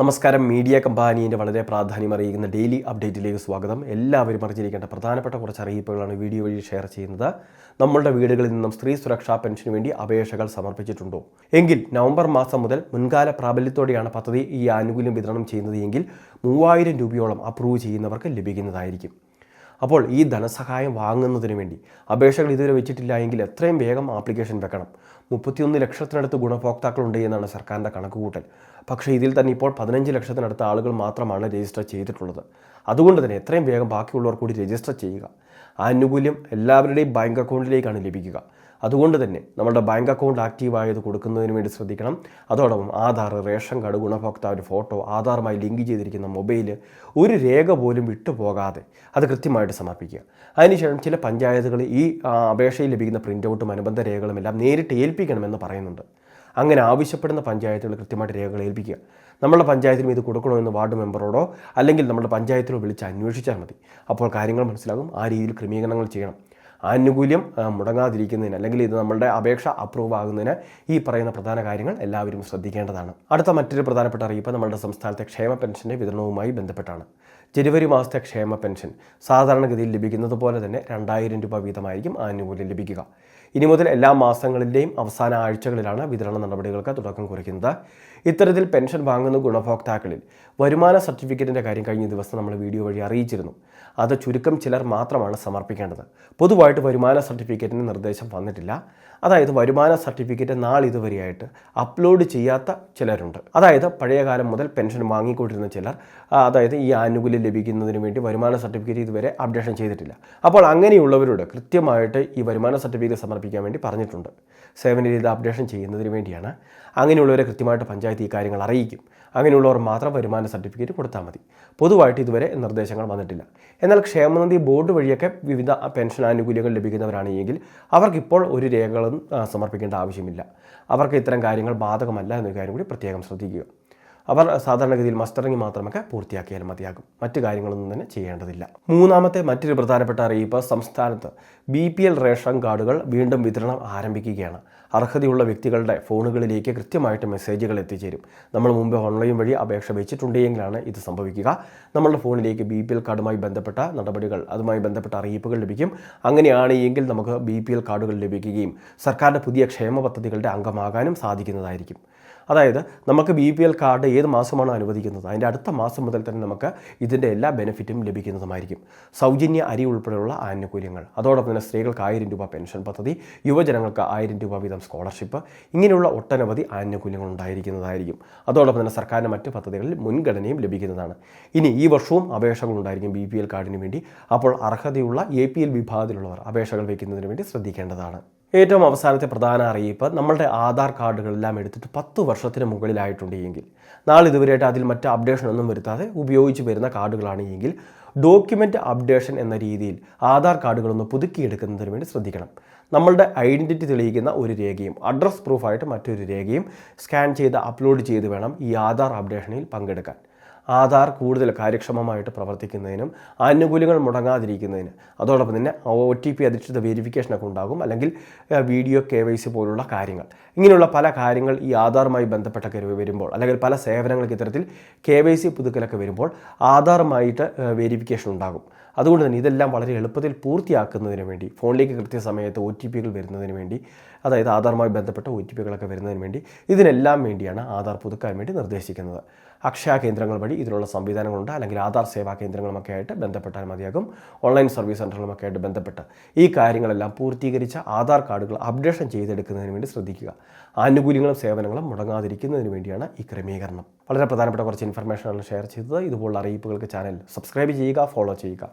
നമസ്കാരം. മീഡിയ കമ്പാനീന്റെ വളരെ പ്രാധാന്യം അറിയിക്കുന്ന ഡെയിലി അപ്ഡേറ്റിലേക്ക് സ്വാഗതം. എല്ലാവരും അറിഞ്ഞിരിക്കേണ്ട പ്രധാനപ്പെട്ട കുറച്ച് അറിയിപ്പുകളാണ് വീഡിയോ വഴി ഷെയർ ചെയ്യുന്നത്. നമ്മളുടെ വീടുകളിൽ നിന്നും സ്ത്രീ സുരക്ഷാ പെൻഷന് വേണ്ടി അപേക്ഷകൾ സമർപ്പിച്ചിട്ടുണ്ടോ? എങ്കിൽ നവംബർ മാസം മുതൽ മുൻകാല പ്രാബല്യത്തോടെയാണ് പദ്ധതി ഈ ആനുകൂല്യം വിതരണം ചെയ്യുന്നത് എങ്കിൽ മൂവായിരം രൂപയോളം അപ്രൂവ് ചെയ്യുന്നവർക്ക് ലഭിക്കുന്നതായിരിക്കും. അപ്പോൾ ഈ ധനസഹായം വാങ്ങുന്നതിന് വേണ്ടി അപേക്ഷകൾ ഇതുവരെ വെച്ചിട്ടില്ല എങ്കിൽ എത്രയും വേഗം ആപ്ലിക്കേഷൻ വെക്കണം. മുപ്പത്തിയൊന്ന് ലക്ഷത്തിനടുത്ത് ഗുണഭോക്താക്കളുണ്ട് എന്നാണ് സർക്കാരിന്റെ കണക്കുകൂട്ടൽ. പക്ഷേ ഇതിൽ തന്നെ ഇപ്പോൾ പതിനഞ്ച് ലക്ഷത്തിനടുത്ത ആളുകൾ മാത്രമാണ് രജിസ്റ്റർ ചെയ്തിട്ടുള്ളത്. അതുകൊണ്ട് തന്നെ എത്രയും വേഗം ബാക്കിയുള്ളവർ കൂടി രജിസ്റ്റർ ചെയ്യുക. ആനുകൂല്യം എല്ലാവരുടെയും ബാങ്ക് അക്കൗണ്ടിലേക്കാണ് ലഭിക്കുക. അതുകൊണ്ട് തന്നെ നമ്മുടെ ബാങ്ക് അക്കൗണ്ട് ആക്റ്റീവായത് കൊടുക്കുന്നതിന് വേണ്ടി ശ്രദ്ധിക്കണം. അതോടൊപ്പം ആധാർ റേഷൻ കാർഡ് ഗുണഭോക്താവിന്റെ ഫോട്ടോ ആധാറുമായി ലിങ്ക് ചെയ്തിരിക്കുന്ന മൊബൈൽ ഒരു രേഖ പോലും വിട്ടുപോകാതെ അത് കൃത്യമായിട്ട് സമർപ്പിക്കുക. അതിനുശേഷം ചില പഞ്ചായത്തുകൾ ഈ അപേക്ഷയിൽ ലഭിക്കുന്ന പ്രിന്റ് ഔട്ടും അനുബന്ധ രേഖകളും എല്ലാം നേരിട്ട് ഏൽപ്പിക്കണമെന്ന് പറയുന്നുണ്ട്. അങ്ങനെ ആവശ്യപ്പെടുന്ന പഞ്ചായത്തുകൾ കൃത്യമായിട്ട് രേഖകൾ ഏൽപ്പിക്കുക. നമ്മുടെ പഞ്ചായത്തിലും ഇത് കൊടുക്കണമെന്ന് വാർഡ് മെമ്പറോടോ അല്ലെങ്കിൽ നമ്മുടെ പഞ്ചായത്തിലോ വിളിച്ച് അന്വേഷിച്ചാൽ മതി. അപ്പോൾ കാര്യങ്ങൾ മനസ്സിലാകും. ആ രീതിയിൽ ക്രമീകരണങ്ങൾ ചെയ്യണം. ആനുകൂല്യം മുടങ്ങാതിരിക്കുന്നതിന് അല്ലെങ്കിൽ ഇത് നമ്മളുടെ അപേക്ഷ അപ്രൂവ് ആകുന്നതിന് ഈ പറയുന്ന പ്രധാന കാര്യങ്ങൾ എല്ലാവരും ശ്രദ്ധിക്കേണ്ടതാണ്. അടുത്ത മറ്റൊരു പ്രധാനപ്പെട്ട അറിയിപ്പ് നമ്മുടെ സംസ്ഥാനത്തെ ക്ഷേമ പെൻഷന്റെ വിതരണവുമായി ബന്ധപ്പെട്ടാണ്. ജനുവരി മാസത്തെ ക്ഷേമ പെൻഷൻ സാധാരണഗതിയിൽ ലഭിക്കുന്നത് പോലെ തന്നെ രണ്ടായിരം രൂപ വീതമായിരിക്കും ആനുകൂല്യം ലഭിക്കുക. ഇനി മുതൽ എല്ലാ മാസങ്ങളിലെയും അവസാന ആഴ്ചകളിലാണ് വിതരണ നടപടികൾക്ക് തുടക്കം കുറിക്കുന്നത്. ഇത്തരത്തിൽ പെൻഷൻ വാങ്ങുന്ന ഗുണഭോക്താക്കളിൽ വരുമാന സർട്ടിഫിക്കറ്റിന്റെ കാര്യം കഴിഞ്ഞ ദിവസം നമ്മൾ വീഡിയോ വഴി അറിയിച്ചിരുന്നു. അത് ചുരുക്കം ചിലർ മാത്രമാണ് സമർപ്പിക്കേണ്ടത്. പൊതുവായിട്ട് വരുമാന സർട്ടിഫിക്കറ്റിന് നിർദ്ദേശം വന്നിട്ടില്ല. അതായത് വരുമാന സർട്ടിഫിക്കറ്റ് നാളിതുവരെയായിട്ട് അപ്ലോഡ് ചെയ്യാത്ത ചിലരുണ്ട്. അതായത് പഴയകാലം മുതൽ പെൻഷൻ വാങ്ങിക്കൊണ്ടിരുന്ന ചിലർ അതായത് ഈ ആനുകൂല്യം ലഭിക്കുന്നതിന് വേണ്ടി വരുമാന സർട്ടിഫിക്കറ്റ് ഇതുവരെ അപ്ഡേഷൻ ചെയ്തിട്ടില്ല. അപ്പോൾ അങ്ങനെയുള്ളവരോട് കൃത്യമായിട്ട് ഈ വരുമാന സർട്ടിഫിക്കറ്റ് സമർപ്പിക്കാൻ വേണ്ടി പറഞ്ഞിട്ടുണ്ട്. സേവന രീതി അപ്ഡേഷൻ ചെയ്യുന്നതിന് വേണ്ടിയാണ്. അങ്ങനെയുള്ളവരെ കൃത്യമായിട്ട് പഞ്ചായത്ത് ഈ കാര്യങ്ങൾ അറിയിക്കും. അങ്ങനെയുള്ളവർ മാത്രം വരുമാന സർട്ടിഫിക്കറ്റ് കൊടുത്താൽ മതി. പൊതുവായിട്ട് ഇതുവരെ നിർദ്ദേശങ്ങൾ വന്നിട്ടില്ല. എന്നാൽ ക്ഷേമനിധി ബോർഡ് വഴിയൊക്കെ വിവിധ പെൻഷൻ ആനുകൂല്യങ്ങൾ ലഭിക്കുന്നവരാണെങ്കിൽ അവർക്കിപ്പോൾ ഒരു രേഖകളും സമർപ്പിക്കേണ്ട ആവശ്യമില്ല. അവർക്ക് ഇത്തരം കാര്യങ്ങൾ ബാധകമല്ല എന്നൊരു കാര്യം കൂടി പ്രത്യേകം ശ്രദ്ധിക്കുക. അവർ സാധാരണഗതിയിൽ മസ്റ്ററിങ് മാത്രമൊക്കെ പൂർത്തിയാക്കിയാൽ മതിയാകും. മറ്റു കാര്യങ്ങളൊന്നും തന്നെ ചെയ്യേണ്ടതില്ല. മൂന്നാമത്തെ മറ്റൊരു പ്രധാനപ്പെട്ട അറിയിപ്പ് സംസ്ഥാനത്ത് ബി പി എൽ റേഷൻ കാർഡുകൾ വീണ്ടും വിതരണം ആരംഭിക്കുകയാണ്. അർഹതയുള്ള വ്യക്തികളുടെ ഫോണുകളിലേക്ക് കൃത്യമായിട്ട് മെസ്സേജുകൾ എത്തിച്ചേരും. നമ്മൾ മുമ്പ് ഓൺലൈൻ വഴി അപേക്ഷ വെച്ചിട്ടുണ്ടെങ്കിലാണ് ഇത് സംഭവിക്കുക. നമ്മളുടെ ഫോണിലേക്ക് ബി പി എൽ കാർഡുമായി ബന്ധപ്പെട്ട നടപടികൾ അതുമായി ബന്ധപ്പെട്ട അറിയിപ്പുകൾ ലഭിക്കും. അങ്ങനെയാണെങ്കിൽ നമുക്ക് ബി പി എൽ കാർഡുകൾ ലഭിക്കുകയും സർക്കാരിന്റെ പുതിയ ക്ഷേമ പദ്ധതികളുടെ അംഗമാകാനും സാധിക്കുന്നതായിരിക്കും. അതായത് നമുക്ക് ബി പി എൽ കാർഡ് ഏത് മാസമാണ് അനുവദിക്കുന്നത് അതിന്റെ അടുത്ത മാസം മുതൽ തന്നെ നമുക്ക് ഇതിന്റെ എല്ലാ ബെനിഫിറ്റും ലഭിക്കുന്നതുമായിരിക്കും. സൗജന്യ അരി ഉൾപ്പെടെയുള്ള ആനുകൂല്യങ്ങൾ അതോടൊപ്പം തന്നെ സ്ത്രീകൾക്ക് ആയിരം രൂപ പെൻഷൻ പദ്ധതി യുവജനങ്ങൾക്ക് ആയിരം രൂപ വീതം സ്കോളർഷിപ്പ് ഇങ്ങനെയുള്ള ഒട്ടനവധി ആനുകൂല്യങ്ങൾ ഉണ്ടായിരിക്കുന്നതായിരിക്കും. അതോടൊപ്പം തന്നെ സർക്കാരിന്റെ മറ്റ് പദ്ധതികളിൽ മുൻഗണനയും ലഭിക്കുന്നതാണ്. ഇനി ഈ വർഷവും അപേക്ഷകൾ ഉണ്ടായിരിക്കും ബി പി എൽ കാർഡിന് വേണ്ടി. അപ്പോൾ അർഹതയുള്ള എ പി എൽ വിഭാഗത്തിലുള്ളവർ അപേക്ഷകൾ വയ്ക്കുന്നതിന് വേണ്ടി ശ്രദ്ധിക്കേണ്ടതാണ്. ഏറ്റവും അവസാനത്തെ പ്രധാന അറിയിപ്പ് നമ്മളുടെ ആധാർ കാർഡുകളെല്ലാം എടുത്തിട്ട് പത്ത് വർഷത്തിന് മുകളിലായിട്ടുണ്ട് എങ്കിൽ. നാളെ ഇതുവരെയായിട്ട് അതിൽ മറ്റ് അപ്ഡേഷൻ ഒന്നും വരുത്താതെ ഉപയോഗിച്ച് വരുന്ന കാർഡുകളാണ് എങ്കിൽ ഡോക്യുമെന്റ് അപ്ഡേഷൻ എന്ന രീതിയിൽ ആധാർ കാർഡുകളൊന്ന് പുതുക്കിയെടുക്കുന്നതിന് വേണ്ടി ശ്രദ്ധിക്കണം. നമ്മളുടെ ഐഡന്റിറ്റി തെളിയിക്കുന്ന ഒരു രേഖയും അഡ്രസ് പ്രൂഫായിട്ട് മറ്റൊരു രേഖയും സ്കാൻ ചെയ്ത് അപ്ലോഡ് ചെയ്ത് വേണം ഈ ആധാർ അപ്ഡേഷനിൽ പങ്കെടുക്കാൻ. ആധാർ കൂടുതൽ കാര്യക്ഷമമായിട്ട് പ്രവർത്തിക്കുന്നതിനും ആനുകൂല്യങ്ങൾ മുടങ്ങാതിരിക്കുന്നതിന്. അതോടൊപ്പം തന്നെ ഒ ടി പി അധിഷ്ഠിത വെരിഫിക്കേഷനൊക്കെ ഉണ്ടാകും. അല്ലെങ്കിൽ വീഡിയോ കെ വൈ സി പോലുള്ള കാര്യങ്ങൾ. ഇങ്ങനെയുള്ള പല കാര്യങ്ങൾ ഈ ആധാറുമായി ബന്ധപ്പെട്ടൊക്കെ വരുമ്പോൾ അല്ലെങ്കിൽ പല സേവനങ്ങൾക്ക് ഇത്തരത്തിൽ കെ വൈ സി പുതുക്കലൊക്കെ വരുമ്പോൾ ആധാറുമായിട്ട് വെരിഫിക്കേഷൻ ഉണ്ടാകും. അതുകൊണ്ട് തന്നെ ഇതെല്ലാം വളരെ എളുപ്പത്തിൽ പൂർത്തിയാക്കുന്നതിന് വേണ്ടി ഫോണിലേക്ക് കൃത്യസമയത്ത് ഒ ടി പികൾ വരുന്നതിന് വേണ്ടി അതായത് ആധാറുമായി ബന്ധപ്പെട്ട ഒ ടി പികളൊക്കെ വരുന്നതിന് വേണ്ടി ഇതിനെല്ലാം വേണ്ടിയാണ് ആധാർ പുതുക്കാൻ വേണ്ടി നിർദ്ദേശിക്കുന്നത്. അക്ഷയ കേന്ദ്രങ്ങൾ വഴി ഇതിനുള്ള സംവിധാനങ്ങളുണ്ട്. അല്ലെങ്കിൽ ആധാർ സേവാ കേന്ദ്രങ്ങളുമൊക്കെ ആയിട്ട് ബന്ധപ്പെട്ടാൽ മതിയാകും. ഓൺലൈൻ സർവീസ് സെന്ററുകളുമൊക്കെ ആയിട്ട് ബന്ധപ്പെട്ട് ഈ കാര്യങ്ങളെല്ലാം പൂർത്തീകരിച്ച ആധാർ കാർഡുകൾ അപ്ഡേഷൻ ചെയ്തെടുക്കുന്നതിന് വേണ്ടി ശ്രദ്ധിക്കുക. ആനുകൂല്യങ്ങളും സേവനങ്ങളും മുടങ്ങാതിരിക്കുന്നതിന് വേണ്ടിയാണ് ഈ ക്രമീകരണം. വളരെ പ്രധാനപ്പെട്ട കുറച്ച് ഇൻഫർമേഷനാണ് ഷെയർ ചെയ്തത്. ഇതുപോലുള്ള അറിയിപ്പുകൾക്ക് ചാനൽ സബ്സ്ക്രൈബ് ചെയ്യുക ഫോളോ ചെയ്യുക.